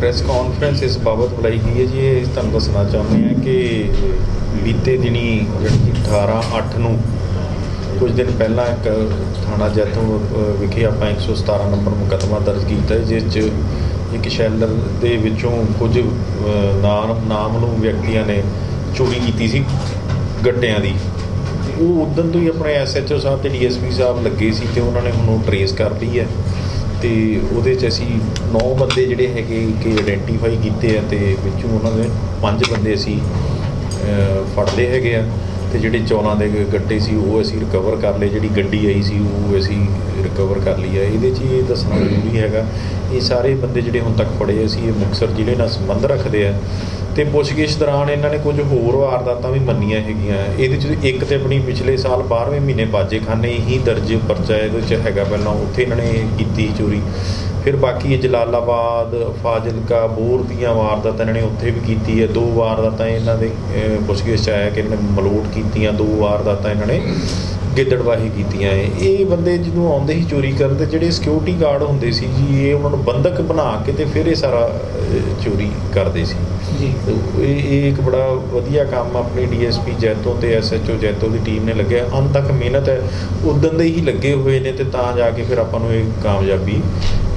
Press conference ਇਸ ਬਾਬਤ ਬੁਲਾਈ ਗਈ ਹੈ ਜੀ। ਇਹ ਤੁਹਾਨੂੰ ਦੱਸਣਾ ਚਾਹੁੰਦੇ ਹਾਂ ਕਿ ਬੀਤੇ ਦਿਨੀ ਜਿਹੜੀ ਕਿ 18 8 ਨੂੰ ਕੁਝ ਦਿਨ ਪਹਿਲਾਂ ਇੱਕ ਥਾਣਾ ਜੈਤੋ ਵਿਖੇ ਆਪਾਂ 117 ਨੰਬਰ ਮੁਕੱਦਮਾ ਦਰਜ ਕੀਤਾ ਜਿਸ 'ਚ ਇੱਕ ਸ਼ੈਲਰ ਦੇ ਵਿੱਚੋਂ ਕੁਝ ਨਾਮ ਨਾਮ ਨੂੰ ਵਿਅਕਤੀਆਂ ਨੇ ਚੋਰੀ ਕੀਤੀ ਸੀ ਗੱਡਿਆਂ ਦੀ। ਉਹ ਉਦੋਂ ਤੋਂ ਹੀ ਆਪਣੇ ਐਸਐਚਓ ਸਾਹਿਬ ਤੇ ਡੀਐਸਪੀ ਸਾਹਿਬ ਲੱਗੇ ਸੀ ਤੇ ਉਹਨਾਂ ਨੇ ਹੁਣ ਉਹ ਟਰੇਸ ਕਰ ਲਈ ਹੈ। ਤੇ ਉਹਦੇ 'ਚ ਅਸੀਂ 9 ਬੰਦੇ ਜਿਹੜੇ ਹੈਗੇ ਕਿ ਆਇਡੈਂਟੀਫਾਈ ਕੀਤੇ ਆ ਤੇ ਵਿੱਚੋਂ ਉਹਨਾਂ ਦੇ 5 ਬੰਦੇ ਅਸੀਂ ਫੜਦੇ ਹੈਗੇ ਆ ਤੇ ਜਿਹੜੇ ਚੌਲਾਂ ਦੇ ਗੱਟੇ ਸੀ ਉਹ ਅਸੀਂ ਰਿਕਵਰ ਕਰ ਲਏ, ਜਿਹੜੀ ਗੱਡੀ ਆਈ ਸੀ ਉਹ ਅਸੀਂ ਰਿਕਵਰ ਕਰ ਲਈ ਆ। ਇਹਦੇ 'ਚ ਇਹ ਦੱਸਣਾ ਜ਼ਰੂਰੀ ਹੈਗਾ, ਇਹ ਸਾਰੇ ਬੰਦੇ ਜਿਹੜੇ ਹੁਣ ਤੱਕ ਫੜੇ ਅਸੀਂ ਇਹ ਮੁਕਤਸਰ ਜ਼ਿਲ੍ਹੇ ਨਾਲ ਸੰਬੰਧ ਰੱਖਦੇ ਆ। ਤੇ ਪੁੱਛਗਿੱਛ ਦੌਰਾਨ ਇਹਨਾਂ ਨੇ ਕੁਝ ਹੋਰ ਵਾਰਦਾਤਾਂ ਵੀ ਮੰਨੀਆਂ ਹੈਗੀਆਂ। ਇਹਦੇ 'ਚ ਇੱਕ ਤੇ ਆਪਣੀ ਪਿਛਲੇ ਸਾਲ 12ਵੇਂ ਮਹੀਨੇ ਬਾਜੇਖਾਨੇ ਹੀ ਦਰਜ ਪਰਚਾ ਇਹਦੇ 'ਚ ਹੈਗਾ ਪਹਿਲਾਂ। ਉੱਥੇ ਇਹਨਾਂ ਨੇ ਕੀਤੀ ਚੋਰੀ। ਫਿਰ ਬਾਕੀ ਇਹ ਜਲਾਲਾਬਾਦ, ਫਾਜ਼ਿਲਕਾ, ਬੋਰ ਦੀਆਂ ਵਾਰਦਾਤਾਂ ਇਹਨਾਂ ਨੇ ਉੱਥੇ ਵੀ ਕੀਤੀ ਹੈ। ਦੋ ਵਾਰਦਾਤਾਂ ਇਹਨਾਂ ਦੇ ਪੁੱਛਗਿੱਛ 'ਚ ਆਇਆ ਕਿ ਇਹਨਾਂ ਨੇ ਮਲੋਟ ਕੀਤੀਆਂ। ਦੋ ਵਾਰਦਾਤਾਂ ਇਹਨਾਂ ਨੇ ਗਿੱਦੜਵਾਹੀ ਕੀਤੀਆਂ। ਏ ਇਹ ਬੰਦੇ ਜਦੋਂ ਆਉਂਦੇ ਸੀ ਚੋਰੀ ਕਰਨ ਤੇ ਜਿਹੜੇ ਸਿਕਿਉਰਿਟੀ ਗਾਰਡ ਹੁੰਦੇ ਸੀ ਜੀ, ਇਹ ਉਹਨਾਂ ਨੂੰ ਬੰਦਕ ਬਣਾ ਕੇ ਤੇ ਫਿਰ ਇਹ ਸਾਰਾ ਚੋਰੀ ਕਰਦੇ ਸੀ। ਇਹ ਇਹ ਇੱਕ ਬੜਾ ਵਧੀਆ ਕੰਮ ਆਪਣੀ ਡੀਐਸਪੀ ਜੈਤੋ ਤੇ ਐਸਐਚਓ ਜੈਤੋ ਦੀ ਟੀਮ ਨੇ ਲੱਗਿਆ। ਅੰਤ ਤੱਕ ਮਿਹਨਤ ਹੈ। ਉਦੋਂ ਦੇ ਹੀ ਲੱਗੇ ਹੋਏ ਨੇ ਤੇ ਤਾਂ ਜਾ ਕੇ ਫਿਰ ਆਪਾਂ ਨੂੰ ਇਹ ਕਾਮਯਾਬੀ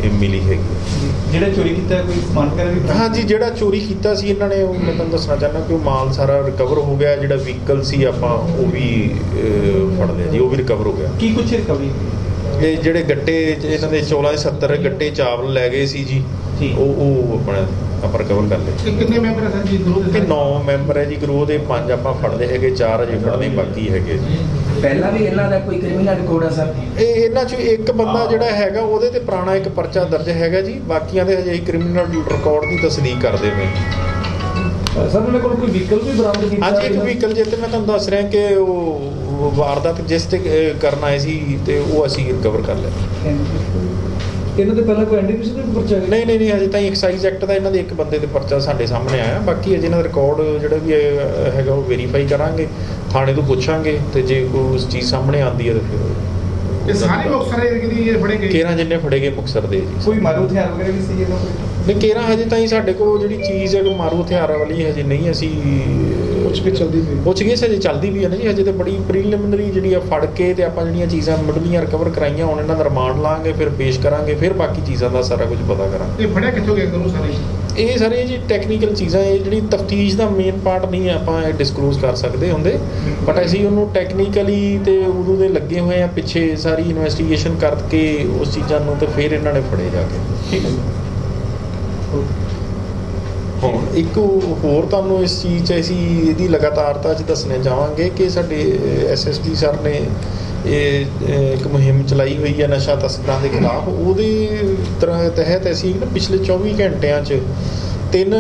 ਇਹ ਮਿਲੀ ਹੈਗੀ। ਹੈ। ਜਿਹੜਾ ਚੋਰੀ ਕੀਤਾ ਕੋਈ ਸਮਾਨ ਵਗੈਰਾ ਵੀ ਹਾਂਜੀ ਜਿਹੜਾ ਚੋਰੀ ਕੀਤਾ ਸੀ ਇਹਨਾਂ ਨੇ ਉਹ ਮੈਂ ਤੁਹਾਨੂੰ ਦੱਸਣਾ ਚਾਹੁੰਦਾ ਕਿ ਉਹ ਮਾਲ ਸਾਰਾ ਰਿਕਵਰ ਹੋ ਗਿਆ। ਜਿਹੜਾ ਵਹੀਕਲ ਸੀ ਆਪਾਂ ਉਹ ਵੀ ਫੜ ਲਿਆ ਜੀ ਉਹ ਵੀ ਰਿਕਵਰ ਹੋ ਗਿਆ। ਕੀ ਕੁਛ ਰਿਕਵਰੀ ਇਹ ਜਿਹੜੇ ਗੱਟੇ ਇਹਨਾਂ ਦੇ 16 ਦੇ 70 ਗੱਟੇ ਚਾਵਲ ਲੈ ਗਏ ਸੀ ਜੀ। ਉਹ ਉਹ ਆਪਣਾ ਆਪਾਂ ਰਿਕਵਰ ਕਰ ਲਏ। ਇਹ ਕਿੰਨੇ ਮੈਂਬਰ ਹੈ ਸਰ ਜੀ ਗਰੁੱਪ ਦੇ ਇਹ 9 ਮੈਂਬਰ ਹੈ ਜੀ ਗਰੋਹ ਦੇ ਪੰਜ ਆਪਾਂ ਫੜਦੇ ਹੈਗੇ ਚਾਰ ਅਜੇ ਫੜਨੇ ਬਾਕੀ ਹੈਗੇ ਜੀ। ਪਹਿਲਾਂ ਵੀ ਇਹਨਾਂ ਦਾ ਕੋਈ ਕ੍ਰਿਮੀਨਲ ਰਿਕਾਰਡ ਆ ਸਰ? ਇਹ ਇਹਨਾਂ ਚੋਂ ਇੱਕ ਬੰਦਾ ਜਿਹੜਾ ਹੈਗਾ ਉਹਦੇ ਤੇ ਪੁਰਾਣਾ ਇੱਕ ਪਰਚਾ ਦਰਜ ਹੈਗਾ ਜੀ ਬਾਕੀਆਂ ਦੇ ਹਜੇ ਕ੍ਰਿਮੀਨਲ ਰਿਕਾਰਡ ਦੀ ਤਸਦੀਕ ਕਰਦੇ ਪਏ ਸਰ ਉਹਨਾਂ ਕੋਲ ਕੋਈ ਵਹੀਕਲ ਵੀ ਬਰਾਮਦ ਕੀਤਾ ਹਾਂਜੀ ਇੱਕ ਵਹੀਕਲ ਜੇ ਤੇ ਮੈਂ ਤੁਹਾਨੂੰ ਦੱਸ ਰਿਹਾ ਕਿ ਉਹ ਵਾਰਦਾਤ ਜਿਸ ਤੇ ਕਰਨ ਆਏ ਸੀ ਤੇ ਉਹ ਅਸੀਂ ਰਿਕਵਰ ਕਰ ਲਿਆ। ਇਹਨਾਂ ਦੇ ਪਹਿਲਾਂ ਕੋਈ ਐਨਡੀਪੀਸੀ ਦਾ ਪਰਚਾ ਨਹੀਂ ਨਹੀਂ ਨਹੀਂ, ਹਜੇ ਤਾਂ ਐਕਸਾਈਜ਼ ਐਕਟ ਦਾ ਇਹਨਾਂ ਦੇ ਇੱਕ ਬੰਦੇ 'ਤੇ ਪਰਚਾ ਸਾਡੇ ਸਾਹਮਣੇ ਆਇਆ। ਬਾਕੀ ਅਜੇ ਇਹਨਾਂ ਦਾ ਰਿਕਾਰਡ ਜਿਹੜਾ ਵੀ ਹੈਗਾ ਉਹ ਵੈਰੀਫਾਈ ਕਰਾਂਗੇ, ਥਾਣੇ ਤੋਂ ਪੁੱਛਾਂਗੇ ਤੇ ਜੇ ਕੋਈ ਉਸ ਚੀਜ਼ ਸਾਹਮਣੇ ਆਉਂਦੀ ਹੈ ਤਾਂ ਫਿਰ ਇਹ ਸਾਰੇ ਮੁਕਤਸਰ ਏਰੀਏ ਦੀ ਇਹ ਫੜੇ ਗਏ। ਕੇਰਾਂ ਜਿੰਨੇ ਫੜੇ ਗਏ ਮੁਕਤਸਰ ਦੇ ਜੀ। ਕੋਈ ਮਾਰੂ ਹਥਿਆਰ ਵਗੈਰਾ ਵੀ ਸੀ ਇਹਨਾਂ ਕੋਲ ਨਹੀਂ ਕੇਰਾਂ ਹਜੇ ਤਾਂ ਹੀ ਸਾਡੇ ਕੋਲ ਜਿਹੜੀ ਚੀਜ਼ ਹੈ ਕੋਈ ਮਾਰੂ ਹਥਿਆਰਾਂ ਵਾਲੀ ਹਜੇ ਨਹੀਂ ਅਸੀਂ ਪੁੱਛ ਕੇ ਚੱਲਦੀ ਪਈ। ਪੁੱਛ ਗਏ ਹਜੇ ਚੱਲਦੀ ਵੀ ਹੈ ਨਾ ਜੀ ਹਜੇ ਤਾਂ ਬੜੀ ਪ੍ਰੀਲਿਮਿਨਰੀ ਜਿਹੜੀ ਆ ਫੜ ਕੇ ਤੇ ਆਪਾਂ ਜਿਹੜੀਆਂ ਚੀਜ਼ਾਂ ਮੁੱਢਲੀਆਂ ਰਿਕਵਰ ਕਰਾਈਆਂ ਹੁਣ ਇਹਨਾਂ ਦਾ ਰਿਮਾਂਡ ਲਾਂਗੇ ਫਿਰ ਪੇਸ਼ ਕਰਾਂਗੇ ਫਿਰ ਬਾਕੀ ਚੀਜ਼ਾਂ ਦਾ ਸਾਰਾ ਕੁਝ ਪਤਾ ਕਰਾਂਗੇ। ਇਹ ਫੜਿਆ ਕਿੱਥੋਂ ਗਏ ਗਰੁੱਪ ਸਾਰੇ ਇਹ ਸਾਰੇ ਜੀ ਟੈਕਨੀਕਲ ਚੀਜ਼ਾਂ ਇਹ ਜਿਹੜੀ ਤਫਤੀਸ਼ ਦਾ ਮੇਨ ਪਾਰਟ ਨਹੀਂ ਹੈ ਆਪਾਂ ਇਹ ਡਿਸਕਲੋਜ਼ ਕਰ ਸਕਦੇ ਹੁੰਦੇ। ਬਟ ਅਸੀਂ ਉਹਨੂੰ ਟੈਕਨੀਕਲੀ ਤੇ ਉਦੋਂ ਦੇ ਲੱਗੇ ਹੋਏ ਆ ਪਿੱਛੇ ਸਾਰੀ ਇਨਵੈਸਟੀਗੇਸ਼ਨ ਕਰਕੇ ਉਸ ਚੀਜ਼ਾਂ ਨੂੰ ਤੇ ਫਿਰ ਇਹਨਾਂ ਨੇ ਫੜੇ ਜਾ ਕੇ। ਠੀਕ ਹੈ ਹੁਣ ਇੱਕ ਹੋਰ ਤੁਹਾਨੂੰ ਇਸ ਚੀਜ਼ 'ਚ ਅਸੀਂ ਇਹਦੀ ਲਗਾਤਾਰਤਾ 'ਚ ਦੱਸਣੇ ਚਾਹਾਂਗੇ ਕਿ ਸਾਡੇ ਐਸਐਸਪੀ ਸਰ ਨੇ ਇਹ ਇੱਕ ਮੁਹਿੰਮ ਚਲਾਈ ਹੋਈ ਹੈ ਨਸ਼ਾ ਤਸਕਰਾਂ ਦੇ ਖਿਲਾਫ। ਉਹਦੇ ਤਰ੍ਹਾਂ ਤਹਿਤ ਅਸੀਂ ਨਾ ਪਿਛਲੇ 24 ਘੰਟਿਆਂ 'ਚ ਤਿੰਨ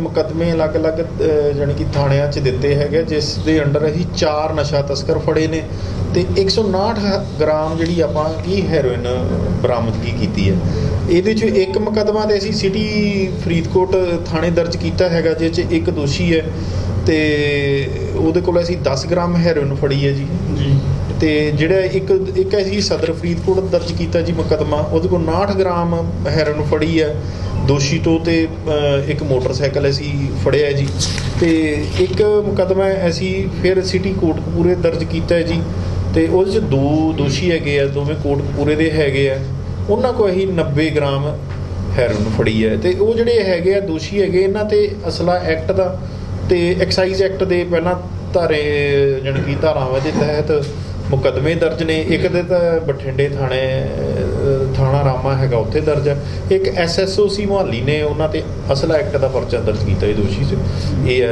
ਮੁਕੱਦਮੇ ਅਲੱਗ-ਅਲੱਗ ਅਹ, ਜਾਣੀ ਕਿ ਥਾਣਿਆਂ 'ਚ ਦਿੱਤੇ ਹੈਗੇ ਜਿਸ ਦੇ ਅੰਡਰ ਅਸੀਂ ਚਾਰ ਨਸ਼ਾ ਤਸਕਰ ਫੜੇ ਨੇ ਤੇ 159 ਗ੍ਰਾਮ ਜਿਹੜੀ ਆਪਾਂ ਕੀ ਹੈਰੋਇਨ ਬਰਾਮਦਗੀ ਕੀਤੀ ਹੈ। ਇਹਦੇ 'ਚ ਇੱਕ ਮੁਕੱਦਮਾ ਤੇ ਅਸੀਂ ਸਿਟੀ ਫਰੀਦਕੋਟ ਥਾਣੇ ਦਰਜ ਕੀਤਾ ਹੈਗਾ ਜਿਸ 'ਚ ਇੱਕ ਦੋਸ਼ੀ ਹੈ ਤੇ ਉਹਦੇ ਕੋਲ ਅਸੀਂ 10 ਗ੍ਰਾਮ ਹੈਰੋਇਨ ਫੜੀ ਹੈ ਜੀ। ਜੀ। ਤੇ ਜਿਹੜਾ ਇੱਕ ਇੱਕ ਅਸੀਂ ਸਦਰ ਫਰੀਦਕੋਟ ਦਰਜ ਕੀਤਾ ਜੀ ਮੁਕੱਦਮਾ, ਉਹਦੇ ਕੋਲ 59 ਗ੍ਰਾਮ ਹੈਰੋਇਨ ਫੜੀ ਹੈ ਦੋਸ਼ੀ ਤੋਂ ਤੇ ਇੱਕ ਮੋਟਰਸਾਈਕਲ ਅਸੀਂ ਫੜਿਆ ਜੀ। ਤੇ ਇੱਕ ਮੁਕੱਦਮਾ ਅਸੀਂ ਫਿਰ ਸਿਟੀ ਕੋਟਕਪੂਰੇ ਦਰਜ ਕੀਤਾ ਜੀ। ਤੇ ਉਹਦੇ 'ਚ ਦੋ ਦੋਸ਼ੀ ਹੈਗੇ ਆ, ਦੋਵੇਂ ਕੋਟਕਪੂਰੇ ਦੇ ਹੈਗੇ ਆ। ਉਹਨਾਂ ਕੋਲ ਅਸੀਂ 90 ਗ੍ਰਾਮ ਹੈਰਨ ਫੜੀ ਹੈ ਤੇ ਉਹ ਜਿਹੜੇ ਹੈਗੇ ਆ ਦੋਸ਼ੀ ਹੈਗੇ, ਇਹਨਾਂ ਤੇ ਅਸਲਾ ਐਕਟ ਦਾ ਤੇ ਐਕਸਾਈਜ਼ ਐਕਟ ਦੇ ਪਹਿਲਾਂ ਧਾਰੇ, ਜਾਣੀ ਕਿ ਧਾਰਾਵਾਂ ਦੇ ਤਹਿਤ ਮੁਕੱਦਮੇ ਦਰਜ ਨੇ। ਇੱਕ ਦੇ ਤਾਂ ਬਠਿੰਡੇ ਥਾਣੇ ਥਾਣਾ ਰਾਮਾ ਹੈਗਾ, ਉੱਥੇ ਦਰਜ ਹੈ। ਇੱਕ ਐਸਐਸਓਸੀ ਮੁਹਾਲੀ ਨੇ ਉਹਨਾਂ ਤੇ ਅਸਲਾ ਐਕਟ ਦਾ ਪਰਚਾ ਦਰਜ ਕੀਤਾ ਇਹ ਦੋਸ਼ੀ ਚ ਇਹ ਹੈ,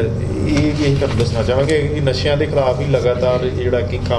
ਇਹ ਇਹ ਤੁਹਾਨੂੰ ਦੱਸਣਾ ਚਾਹਾਂਗੇ ਕਿ ਨਸ਼ਿਆਂ ਦੇ ਖਿਲਾਫ ਹੀ ਲਗਾਤਾਰ ਜਿਹੜਾ ਕਿ ਕੰਮ